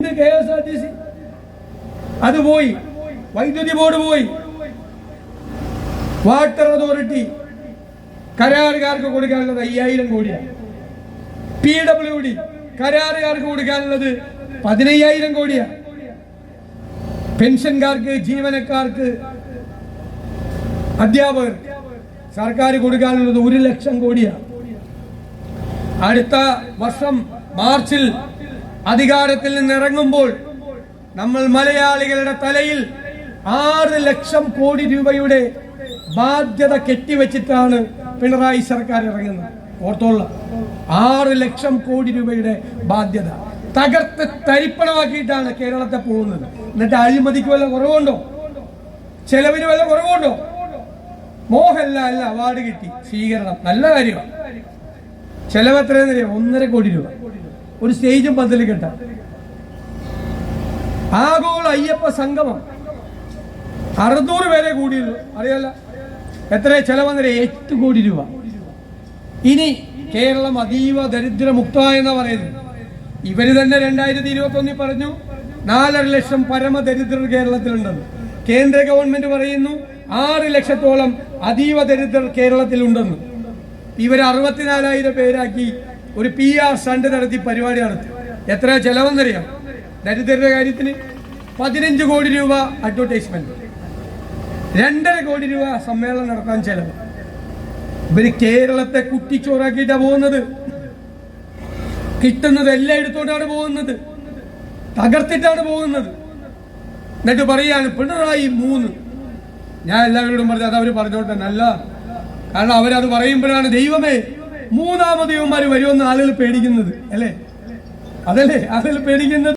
K S R T C. അത് പോയി. വൈദ്യുതി ബോർഡ് പോയി. വാട്ടർ അതോറിറ്റി കരാറുകാർക്ക് കൊടുക്കാനുള്ളത് അയ്യായിരം കോടിയാണ്. പി ഡബ്ല്യു ഡി കരാറുകാർക്ക് കൊടുക്കാനുള്ളത് പതിനയ്യായിരം കോടിയാണ്. പെൻഷൻകാർക്ക് ജീവനക്കാർക്ക് അധ്യാപകർ സർക്കാർ കൊടുക്കാനുള്ളത് ഒരു ലക്ഷം കോടിയാണ്. അടുത്ത വർഷം മാർച്ചിൽ അധികാരത്തിൽ നിന്ന് ഇറങ്ങുമ്പോൾ നമ്മൾ മലയാളികളുടെ തലയിൽ ആറ് ലക്ഷം കോടി രൂപയുടെ ബാധ്യത കെട്ടിവെച്ചിട്ടാണ് പിണറായി സർക്കാർ ഇറങ്ങുന്നത്. ഓർത്തോള്ള ആറ് ലക്ഷം കോടി രൂപയുടെ ബാധ്യത. തകർത്ത് തരിപ്പണമാക്കിയിട്ടാണ് കേരളത്തെ പോകുന്നത്. എന്നിട്ട് അഴിമതിക്ക് വല്ല കുറവുണ്ടോ? ചെലവിന് വല്ല കുറവുണ്ടോ? മോഹൻലാലിന് അവാർഡ് കിട്ടി. സ്വീകരണം. നല്ല കാര്യമാണ്. ചെലവ് എത്രയെന്നറിയാം ഒന്നര കോടി രൂപ. ഒരു സ്റ്റേജും പന്തലും കിട്ട. ആഗോള അയ്യപ്പ സംഗമം. അറുന്നൂറ് പേരെ കൂടിയിരുന്നു അറിയല്ല? എത്ര ചെലവന്നറിയ? എട്ട് കോടി രൂപ. ഇനി കേരളം അതീവ ദരിദ്രമുക്ത എന്ന് പറയുന്നത്. ഇവർ തന്നെ രണ്ടായിരത്തി ഇരുപത്തൊന്നിൽ പറഞ്ഞു നാലര ലക്ഷം പരമദരിദ്രർ കേരളത്തിലുണ്ടെന്ന്. കേന്ദ്ര ഗവൺമെന്റ് പറയുന്നു ആറ് ലക്ഷത്തോളം അതീവ ദരിദ്രർ കേരളത്തിലുണ്ടെന്ന്. ഇവർ അറുപത്തിനാലായിരം പേരാക്കി ഒരു പി ആർ സണ്ട് നടത്തി പരിപാടി നടത്തി. എത്ര ചെലവെന്നറിയാം? ദരിദ്രരുടെ കാര്യത്തിന് പതിനഞ്ച് കോടി രൂപ അഡ്വർടൈസ്മെന്റ് രണ്ടര കോടി രൂപ സമ്മേളനം നടത്താൻ ചെലവ്. ഇവർ കേരളത്തെ കുട്ടിച്ചോറാക്കിയിട്ടാ പോകുന്നത്. കിട്ടുന്നത് എല്ലാം എടുത്തോണ്ടാണ് പോകുന്നത്. തകർത്തിട്ടാണ് പോകുന്നത്. എന്നിട്ട് പറയാണ് പിണറായി മൂന്ന്. ഞാൻ എല്ലാവരോടും പറഞ്ഞു അത് അവർ പറഞ്ഞോട്ടെ നല്ല. കാരണം അവരത് പറയുമ്പോഴാണ് ദൈവമേ മൂന്നാമത് യുവന്മാർ വരുമെന്ന് ആളുകൾ പേടിക്കുന്നത് അല്ലേ? അതല്ലേ? ആളുകൾ പേടിക്കുന്നത്?